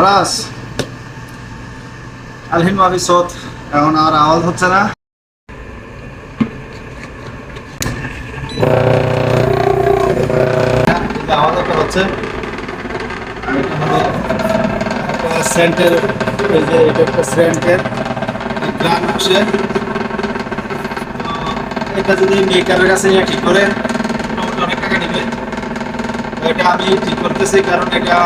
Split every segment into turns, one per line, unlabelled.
খালাস। আলহিম মাফি এখন আর আওয়াজ হচ্ছে না। আওয়াজ হচ্ছে। এটা একটা সেন্টের যে এটা যদি মেকারের কাছে ঠিক করে এটা আমি ঠিক করতেছি, কারণ এটা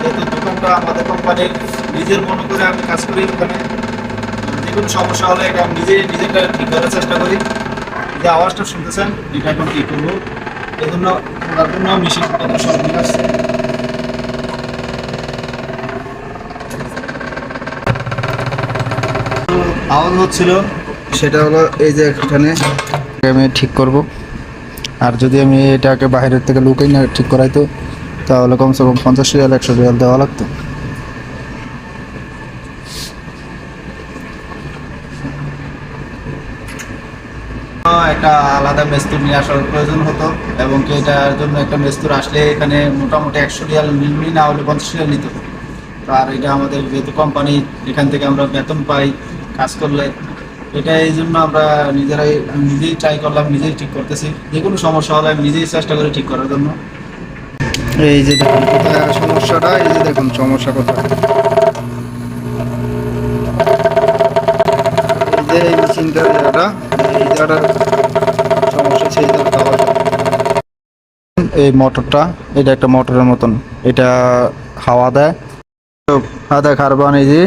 যেহেতু দোকানটা আমাদের কোম্পানির নিজের মনে করে আমি কাজ করি ওখানে যে কোনো সমস্যা হলে এটা আমি নিজে নিজেরটা ঠিক করার চেষ্টা করি। যে আওয়াজটা শুনতেছেন, এটা এখন ঠিক করব। এই জন্য ওনার জন্য মেশিন সব আসছে আওয়াজ হচ্ছিল, সেটা হলো এই যে এখানে, আমি ঠিক করব। আর যদি আমি এটাকে বাইরের থেকে লুকেই না ঠিক করাইতো, তাহলে কমসে কম পঞ্চাশ রিয়াল, একশো রিয়াল দেওয়া লাগতো। একটা আলাদা মেস্তুর নিয়ে আসার প্রয়োজন হতো এবং কি এটার জন্য একটা মেস্তুর আসলে এখানে মোটামুটি একশো রিয়াল মিলমি না হলে পঞ্চাশ রিয়াল নিত আর এটা আমাদের যেহেতু কোম্পানি এখান থেকে আমরা বেতন পাই, কাজ করলে এটা এই জন্য আমরা নিজেরাই নিজেই ট্রাই করলাম, নিজেই ঠিক করতেছি। যে কোনো সমস্যা হলে আমি নিজেই চেষ্টা করি ঠিক করার জন্য। এই যে দেখুন, কোথায় সমস্যাটা, এই যে দেখুন সমস্যা কোথায়। এই সমস্যা এই মোটরটা, এটা একটা মোটরের মতন, এটা হাওয়া দেয়। সব হাওয়া দেয় কার্বন এই যে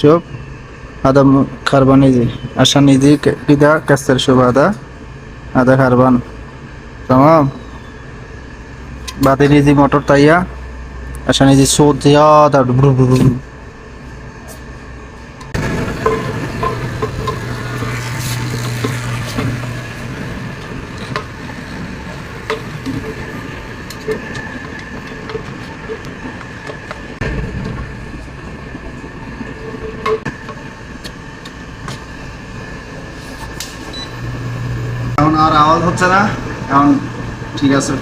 সব كربون يجي عشان يجي ك- كده كسر شوف هذا هذا كربون تمام بعدين يجي موتور طيا عشان يجي صوت زيادة برو برو এখন আর আওয়াজ হচ্ছে না। এখন ঠিক আছে।